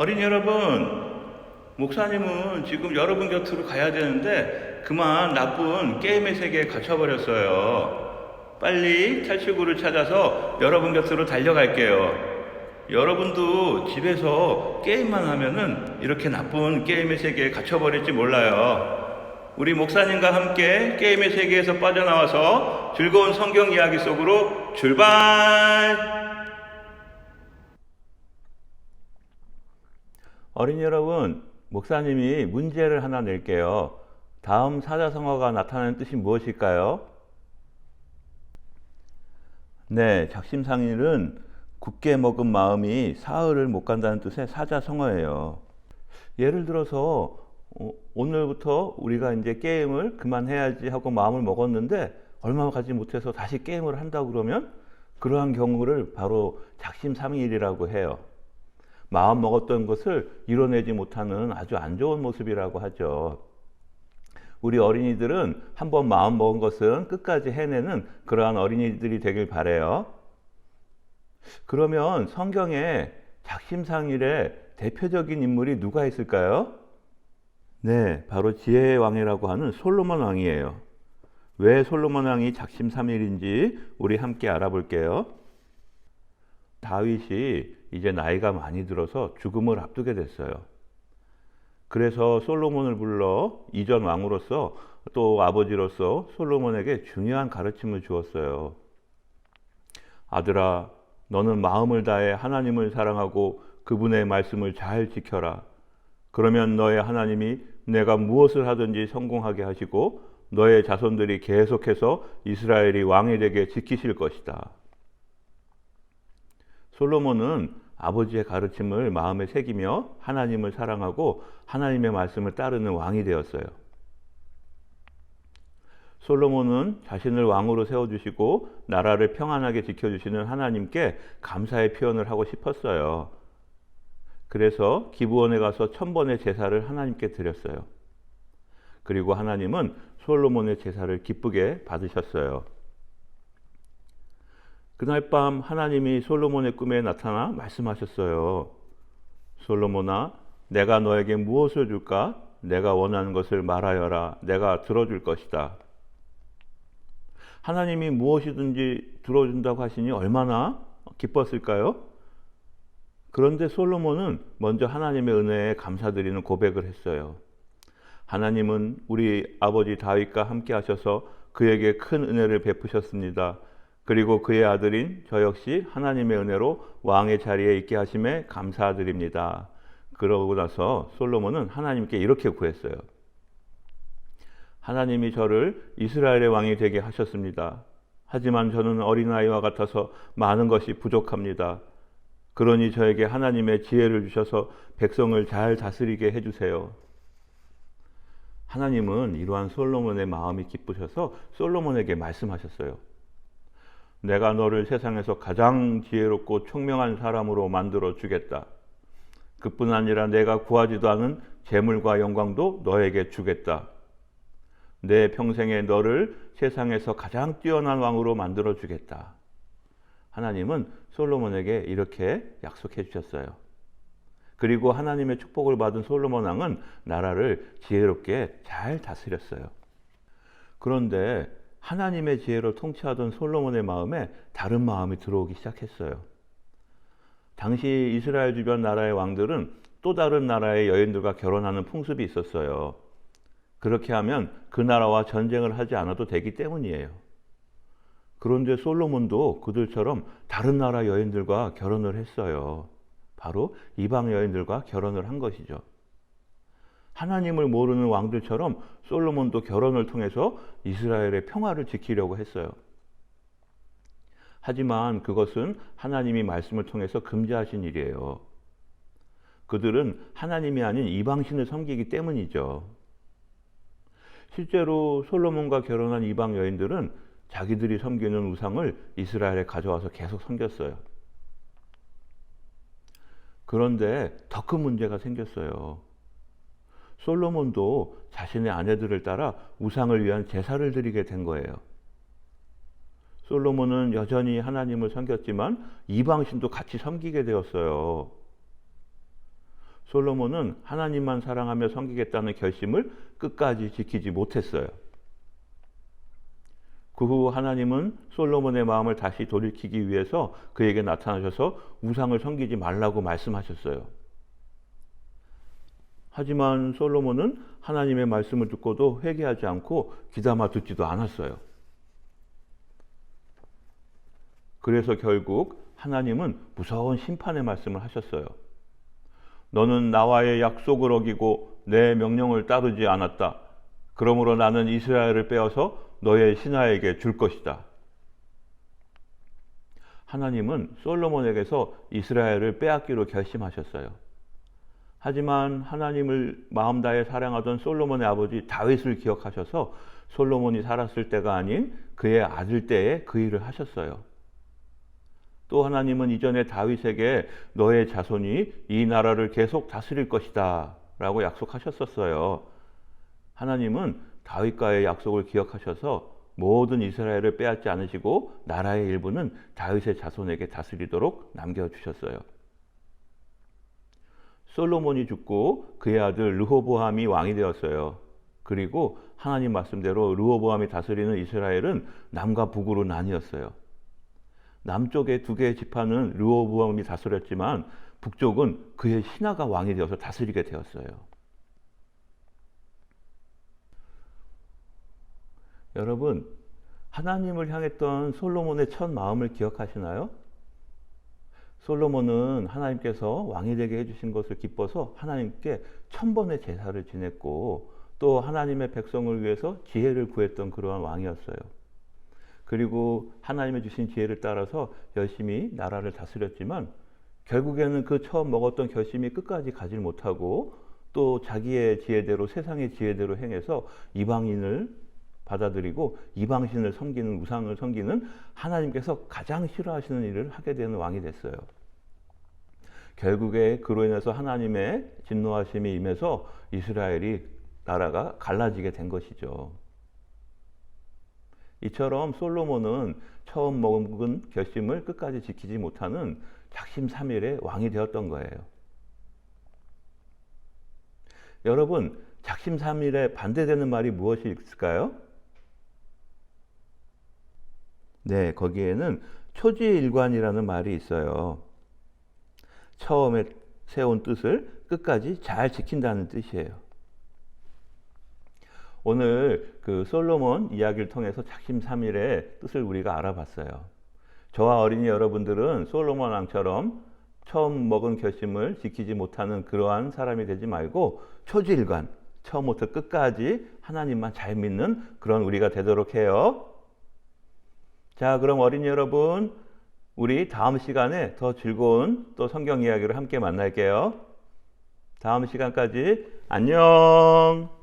어린이 여러분, 목사님은 지금 여러분 곁으로 가야 되는데 그만 나쁜 게임의 세계에 갇혀버렸어요. 빨리 탈출구를 찾아서 여러분 곁으로 달려갈게요. 여러분도 집에서 게임만 하면은 이렇게 나쁜 게임의 세계에 갇혀버릴지 몰라요. 우리 목사님과 함께 게임의 세계에서 빠져나와서 즐거운 성경 이야기 속으로 출발! 어린이 여러분, 목사님이 문제를 하나 낼게요. 다음 사자성어가 나타내는 뜻이 무엇일까요? 네, 작심상일은 굳게 먹은 마음이 사흘을 못 간다는 뜻의 사자성어예요. 예를 들어서 어, 오늘부터 우리가 이제 게임을 그만해야지 하고 마음을 먹었는데 얼마 가지 못해서 다시 게임을 한다고 그러면 그러한 경우를 바로 작심삼일이라고 해요. 마음 먹었던 것을 이뤄내지 못하는 아주 안 좋은 모습이라고 하죠. 우리 어린이들은 한번 마음 먹은 것은 끝까지 해내는 그러한 어린이들이 되길 바래요. 그러면 성경에 작심상일의 대표적인 인물이 누가 있을까요? 네, 바로 지혜의 왕이라고 하는 솔로몬 왕이에요. 왜 솔로몬 왕이 작심삼일인지 우리 함께 알아볼게요. 다윗이 이제 나이가 많이 들어서 죽음을 앞두게 됐어요. 그래서 솔로몬을 불러 이전 왕으로서 또 아버지로서 솔로몬에게 중요한 가르침을 주었어요. 아들아, 너는 마음을 다해 하나님을 사랑하고 그분의 말씀을 잘 지켜라. 그러면 너의 하나님이 내가 무엇을 하든지 성공하게 하시고 너의 자손들이 계속해서 이스라엘이 왕이 되게 지키실 것이다. 솔로몬은 아버지의 가르침을 마음에 새기며 하나님을 사랑하고 하나님의 말씀을 따르는 왕이 되었어요. 솔로몬은 자신을 왕으로 세워주시고 나라를 평안하게 지켜주시는 하나님께 감사의 표현을 하고 싶었어요. 그래서 기부원에 가서 천 번의 제사를 하나님께 드렸어요. 그리고 하나님은 솔로몬의 제사를 기쁘게 받으셨어요. 그날 밤 하나님이 솔로몬의 꿈에 나타나 말씀하셨어요. 솔로몬아, 내가 너에게 무엇을 줄까? 내가 원하는 것을 말하여라. 내가 들어줄 것이다. 하나님이 무엇이든지 들어준다고 하시니 얼마나 기뻤을까요? 그런데 솔로몬은 먼저 하나님의 은혜에 감사드리는 고백을 했어요. 하나님은 우리 아버지 다윗과 함께 하셔서 그에게 큰 은혜를 베푸셨습니다. 그리고 그의 아들인 저 역시 하나님의 은혜로 왕의 자리에 있게 하심에 감사드립니다. 그러고 나서 솔로몬은 하나님께 이렇게 구했어요. 하나님이 저를 이스라엘의 왕이 되게 하셨습니다. 하지만 저는 어린아이와 같아서 많은 것이 부족합니다. 그러니 저에게 하나님의 지혜를 주셔서 백성을 잘 다스리게 해주세요. 하나님은 이러한 솔로몬의 마음이 기쁘셔서 솔로몬에게 말씀하셨어요. 내가 너를 세상에서 가장 지혜롭고 총명한 사람으로 만들어 주겠다. 그뿐 아니라 내가 구하지도 않은 재물과 영광도 너에게 주겠다. 내 평생에 너를 세상에서 가장 뛰어난 왕으로 만들어 주겠다. 하나님은 솔로몬에게 이렇게 약속해 주셨어요. 그리고 하나님의 축복을 받은 솔로몬 왕은 나라를 지혜롭게 잘 다스렸어요. 그런데 하나님의 지혜로 통치하던 솔로몬의 마음에 다른 마음이 들어오기 시작했어요. 당시 이스라엘 주변 나라의 왕들은 또 다른 나라의 여인들과 결혼하는 풍습이 있었어요. 그렇게 하면 그 나라와 전쟁을 하지 않아도 되기 때문이에요. 그런데 솔로몬도 그들처럼 다른 나라 여인들과 결혼을 했어요. 바로 이방 여인들과 결혼을 한 것이죠. 하나님을 모르는 왕들처럼 솔로몬도 결혼을 통해서 이스라엘의 평화를 지키려고 했어요. 하지만 그것은 하나님이 말씀을 통해서 금지하신 일이에요. 그들은 하나님이 아닌 이방신을 섬기기 때문이죠. 실제로 솔로몬과 결혼한 이방 여인들은 자기들이 섬기는 우상을 이스라엘에 가져와서 계속 섬겼어요. 그런데 더 큰 문제가 생겼어요. 솔로몬도 자신의 아내들을 따라 우상을 위한 제사를 드리게 된 거예요. 솔로몬은 여전히 하나님을 섬겼지만 이방신도 같이 섬기게 되었어요. 솔로몬은 하나님만 사랑하며 섬기겠다는 결심을 끝까지 지키지 못했어요. 그 후 하나님은 솔로몬의 마음을 다시 돌이키기 위해서 그에게 나타나셔서 우상을 섬기지 말라고 말씀하셨어요. 하지만 솔로몬은 하나님의 말씀을 듣고도 회개하지 않고 귀담아 듣지도 않았어요. 그래서 결국 하나님은 무서운 심판의 말씀을 하셨어요. 너는 나와의 약속을 어기고 내 명령을 따르지 않았다. 그러므로 나는 이스라엘을 빼어서 너의 신하에게 줄 것이다. 하나님은 솔로몬에게서 이스라엘을 빼앗기로 결심하셨어요. 하지만 하나님을 마음 다해 사랑하던 솔로몬의 아버지 다윗을 기억하셔서 솔로몬이 살았을 때가 아닌 그의 아들 때에 그 일을 하셨어요. 또 하나님은 이전에 다윗에게 너의 자손이 이 나라를 계속 다스릴 것이다 라고 약속하셨었어요. 하나님은 다윗과의 약속을 기억하셔서 모든 이스라엘을 빼앗지 않으시고 나라의 일부는 다윗의 자손에게 다스리도록 남겨주셨어요. 솔로몬이 죽고 그의 아들 르호보암이 왕이 되었어요. 그리고 하나님 말씀대로 르호보암이 다스리는 이스라엘은 남과 북으로 나뉘었어요. 남쪽의 두 개의 지파는 르호보암이 다스렸지만 북쪽은 그의 신하가 왕이 되어서 다스리게 되었어요. 여러분, 하나님을 향했던 솔로몬의 첫 마음을 기억하시나요? 솔로몬은 하나님께서 왕이 되게 해주신 것을 기뻐서 하나님께 천번의 제사를 지냈고 또 하나님의 백성을 위해서 지혜를 구했던 그러한 왕이었어요. 그리고 하나님의 주신 지혜를 따라서 열심히 나라를 다스렸지만 결국에는 그 처음 먹었던 결심이 끝까지 가지 못하고 또 자기의 지혜대로 세상의 지혜대로 행해서 이방인을 받아들이고 이방신을 섬기는 우상을 섬기는 하나님께서 가장 싫어하시는 일을 하게 되는 왕이 됐어요. 결국에 그로 인해서 하나님의 진노하심이 임해서 이스라엘이 나라가 갈라지게 된 것이죠. 이처럼 솔로몬은 처음 먹은 결심을 끝까지 지키지 못하는 작심삼일의 왕이 되었던 거예요. 여러분, 작심삼일에 반대되는 말이 무엇이 있을까요? 네, 거기에는 초지일관이라는 말이 있어요. 처음에 세운 뜻을 끝까지 잘 지킨다는 뜻이에요. 오늘 그 솔로몬 이야기를 통해서 작심 삼일의 뜻을 우리가 알아봤어요. 저와 어린이 여러분들은 솔로몬 왕처럼 처음 먹은 결심을 지키지 못하는 그러한 사람이 되지 말고 초지일관, 처음부터 끝까지 하나님만 잘 믿는 그런 우리가 되도록 해요. 자, 그럼 어린 이 여러분, 우리 다음 시간에 더 즐거운 또 성경 이야기를 함께 만날게요. 다음 시간까지 안녕!